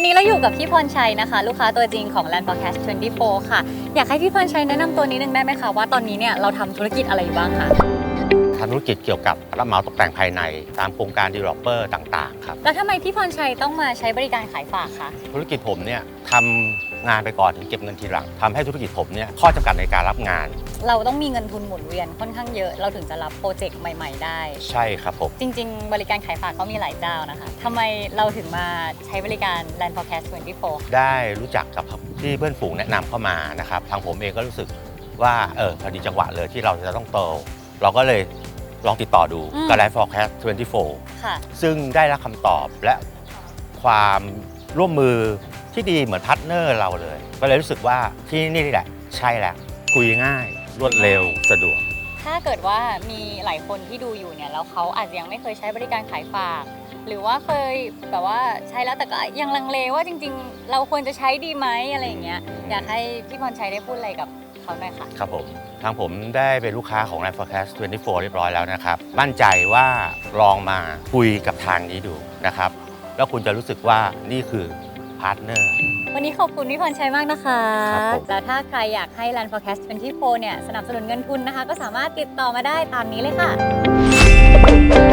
อนนี้เราอยู่กับพี่พรชัยนะคะ ลูกค้าตัวจริงของ Land Forecast 24 ค่ะ อยากให้พี่พรชัยแนะนำตัวนิดนึงได้ไหมคะว่าตอนนี้เนี่ยเราทำธุรกิจอะไรอยู่บ้างคะ ทำธุรกิจเกี่ยวกับรับเหมาตกแต่งภายใน ตามโครงการ developer ต่างๆครับ แล้วทำไมพี่พรชัยต้องมาใช้บริการขายฝากคะธุรกิจผมเนี่ยทำงานไปก่อนถึงเก็บเงินทีหลังทำให้ธุรกิจผมเนี่ยข้อจำกัดในการรับงาน เราต้องมีเงินทุนหมุนเวียนค่อนข้างเยอะ เราถึงจะรับโปรเจกต์ใหม่ ๆ ได้ ใช่ครับผม จริง ๆ บริการขายฝากก็มีหลายเจ้านะคะทำไมเราถึงมาใช้บริการ Land Forecast 24ค่ะได้รู้จักกับที่เพื่อนฝูงแนะนำเข้ามานะครับทางผมเองก็รู้สึกว่าเออพอดีจังหวะเลยที่เราจะต้องโต เราก็เลย ลองติดต่อดูกับ Life Forecast 24ค่ะซึ่งได้รับคำตอบและความร่วมมือที่ดีเหมือนพาร์ทเนอร์เราเลย ก็เลยรู้สึกว่าที่นี่แหละ ใช่แล้วคุยง่าย รวดเร็วสะดวก ถ้าเกิดว่ามีหลายคนที่ดูอยู่เนี่ยแล้วเขาอาจจะยังไม่เคยใช้บริการขายฝาก หรือว่าเคยแบบว่าใช้แล้วแต่ก็ยังลังเลว่าจริง ๆ เราควรจะใช้ดีไหมอะไรอย่างเงี้ยอยากให้พี่พรชัยได้พูดอะไรกับเขาหน่อยค่ะ ครับผมทางผมได้เป็นลูกค้าของ Life Forecast 24 เรียบร้อยแล้วนะครับ มั่นใจว่าลองมาคุยกับทางนี้ดูนะครับ แล้วคุณจะรู้สึกว่านี่คือ พาร์ทเนอร์ วันนี้ขอบคุณพี่พรชัยมากนะคะ ครับผม แล้วถ้าใครอยากให้ Land Forecast 24เนี่ยสนับสนุนเงินทุนนะคะ ก็สามารถติดต่อมาได้ตามนี้เลยค่ะ